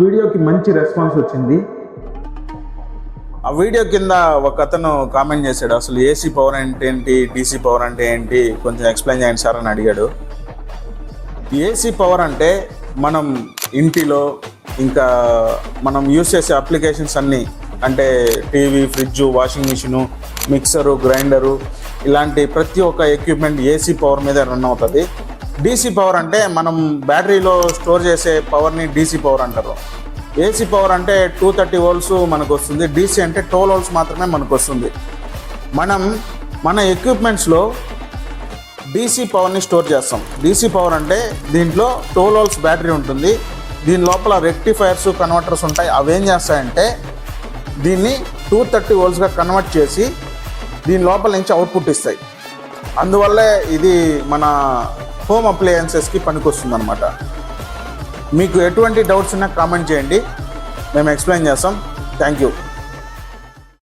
వీడియోకి మంచి రెస్పాన్స్ వచ్చింది. ఆ వీడియో కింద ఒక అతను కామెంట్ చేశాడు అసలు ఏసీ పవర్ అంటే ఏంటి డీసీ పవర్ అంటే ఏంటి కొంచెం ఎక్స్ప్లెయిన్ చేయండి సార్ అని అడిగాడు. ఏసీ పవర్ అంటే మనం ఇంటిలో ఇంకా మనం యూస్ చేసే అప్లికేషన్స్ అన్నీ అంటే TV fridge washing machine mixer grinder ఇలాంటి ప్రతి ఒక్క ఎక్విప్మెంట్ ఏసీ పవర్ మీద రన్ అవుతుంది. డీసీ పవర్ అంటే మనం బ్యాటరీలో స్టోర్ చేసే పవర్ని డీసీ పవర్ అంటారు. ఏసీ పవర్ అంటే టూ థర్టీ వోల్ట్స్ మనకు వస్తుంది డీసీ అంటే టోల్ వోల్ట్స్ మాత్రమే మనకు వస్తుంది మనం మన ఎక్విప్మెంట్స్లో డీసీ పవర్ని స్టోర్ చేస్తాం. డీసీ పవర్ అంటే దీంట్లో టోల్ వోల్ట్స్ బ్యాటరీ ఉంటుంది. దీని లోపల రెక్టిఫైర్స్ కన్వర్టర్స్ ఉంటాయి. అవి ఏం చేస్తాయంటే దీన్ని టూ థర్టీ వోల్ట్స్గా కన్వర్ట్ చేసి దీని లోపల నుంచి అవుట్పుట్ ఇస్తాయి. అందువల్లే ఇది మన హోమ్ అప్లయన్సెస్కి పనికొస్తుంది అనమాట మీకు ఎటువంటి డౌట్స్ ఉన్నా కామెంట్ చేయండి. మేము ఎక్స్ప్లెయిన్ చేస్తాం. Thank you